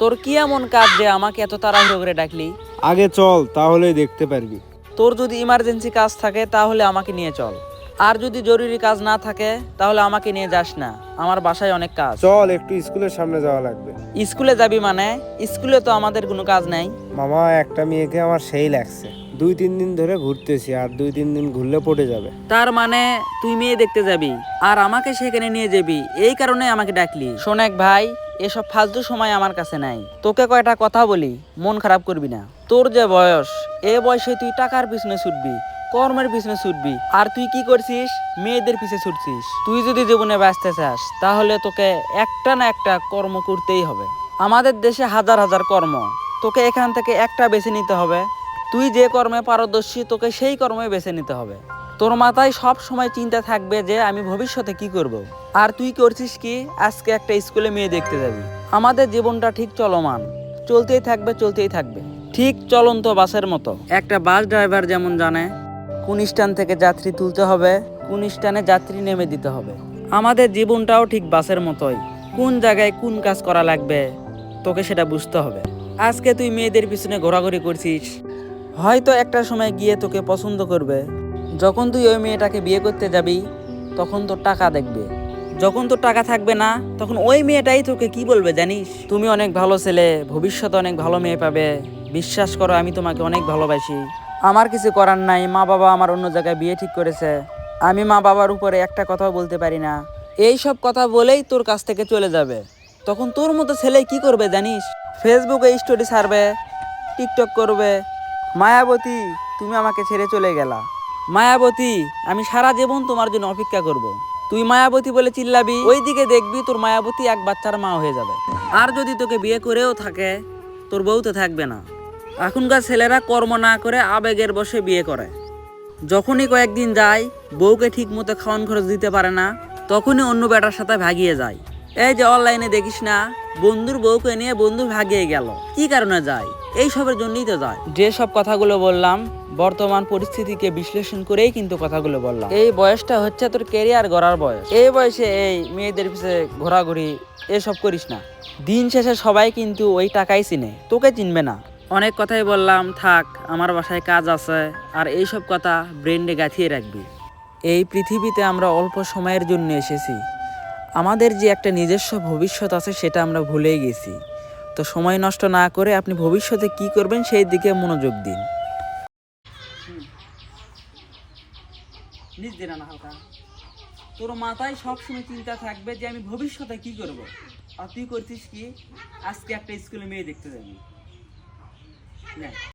তোর কি এমন কাজ যে আমাকে এত তাড়াহুড়ো করে ডাকলি? আগে চল তাহলেই দেখতে পারবি। তোর যদি ইমার্জেন্সি কাজ থাকে তাহলে আমাকে নিয়ে চল। আর যদি জরুরি কাজ না থাকে তাহলে আমাকে নিয়ে যাস না। আমার বাসায় অনেক কাজ। চল একটু স্কুলের সামনে যাওয়া লাগবে। স্কুলে যাবি মানে? স্কুলে তো আমাদের কোনো কাজ নাই। মামা একটা মেয়েকে আমার সেই লাগছে। দুই তিন দিন ধরে ঘুরতেছি আর দুই তিন দিন ঘুরলে পড়ে যাবে। তার মানে তুই মেয়ে দেখতে যাবি আর আমাকে সেখানে নিয়ে যাবি। এই কারণে আমাকে ডাকলি। শোনেক ভাই এসব ফালতু সময় আমার কাছে নাই। তোকে কয়টা কথা বলি, মন খারাপ করবি না। তোর যে বয়স, এ বয়সে তুই টাকার পিছনে ছুটবি, কর্মের পিছনে ছুটবি। আর তুই কি করছিস? মেয়েদের পিছনে ছুটছিস। তুই যদি জীবনে বাঁচতে চাস, তাহলে তোকে একটা না একটা কর্ম করতেই হবে। আমাদের দেশে হাজার হাজার কর্ম। তোকে এখান থেকে একটা বেছে নিতে হবে। তুই যে কর্মে পারদর্শী, তোকে সেই কর্মে বেছে নিতে হবে। তোর মাথায় সব সময় চিন্তা থাকবে যে আমি ভবিষ্যতে কি করব। আর তুই করছিস কি? আজকে একটা স্কুলে মেয়ে দেখতে যাবি। আমাদের জীবনটা ঠিক চলমান। চলতেই থাকবে চলতেই থাকবে। ঠিক চলন্ত বাসের মতো। একটা বাস ড্রাইভার যেমন জানে, কোন স্ট্যান্ড থেকে যাত্রী তুলতে হবে, কোন স্ট্যান্ডে যাত্রী নেমে দিতে হবে। আমাদের জীবনটাও ঠিক বাসের মতোই। কোন জায়গায় কোন কাজ করা লাগবে, তোকে সেটা বুঝতে হবে। আজকে তুই মেয়েদের পিছনে ঘোরাঘুরি করছিস। হয়তো একটা সময় গিয়ে তোকে পছন্দ করবে। যখন তুই ওই মেয়েটাকে বিয়ে করতে যাবি, তখন তোর টাকা দেখবে। যখন তোর টাকা থাকবে না, তখন ওই মেয়েটাই তোকে কি বলবে জানিস? তুমি অনেক ভালো ছেলে, ভবিষ্যতে অনেক ভালো মেয়ে পাবে। বিশ্বাস করো, আমি তোমাকে অনেক ভালোবাসি। আমার কিছু করার নাই, মা বাবা আমার অন্য জায়গায় বিয়ে ঠিক করেছে। আমি মা বাবার উপরে একটা কথাও বলতে পারি না। এই সব কথা বলেই তোর কাছ থেকে চলে যাবে। তখন তোর মতো ছেলে কি করবে জানিস? ফেসবুকে স্টোরি ছাড়বে টিকটক করবে। মায়াবতী, তুমি আমাকে ছেড়ে চলে গেলা। মায়াবতী, আমি সারা জীবন তোমার জন্য অপেক্ষা করব। তুই মায়াবতী বলে চিল্লাবি, ওইদিকে দেখবি তোর মায়াবতী এক বাচ্চার মা হয়ে যাবে। আর যদি তোকে বিয়ে করেও থাকে, তোর বউ তো থাকবে না। এখনকার ছেলেরা কর্ম না করে আবেগের বসে বিয়ে করে। যখনই কয়েকদিন যায়, বউকে ঠিক মতো খাওয়ান খরচ দিতে পারে না, তখনই অন্য বেটার সাথে ভাগিয়ে যায়। এই যে অনলাইনে দেখিস না, বন্ধুর বউকে নিয়ে বন্ধু ভাগিয়ে গেল। কি কারণে যায়? এই সবের জন্যই তো যায়। যে সব কথাগুলো বললাম বর্তমান পরিস্থিতিকে বিশ্লেষণ করেই কিন্তু কথাগুলো বললাম। এই বয়সটা হচ্ছে তোর কেরিয়ার গড়ার বয়স। এই বয়সে এই মেয়েদের পিছিয়ে ঘোরাঘুরি এসব করিস না। দিন শেষে সবাই কিন্তু ওই টাকাই চিনে তোকে চিনবে না। অনেক কথাই বললাম থাক আমার বাসায় কাজ আছে আর এই সব কথা ব্রেন্ডে গাঁথিয়ে রাখবি। এই পৃথিবীতে আমরা অল্প সময়ের জন্য এসেছি। আমাদের যে একটা নিজস্ব ভবিষ্যৎ আছে সেটা আমরা ভুলেই গেছি। তো সময় নষ্ট না করে আপনি ভবিষ্যতে কি করবেন সেই দিকে মনোযোগ দিন। না হালকা। তোর মাথায় সবসময় চিন্তা থাকবে যে আমি ভবিষ্যতে কি করব। আর তুই করছিস কি? আজকে একটা স্কুলে মেয়ে দেখতে যাবি।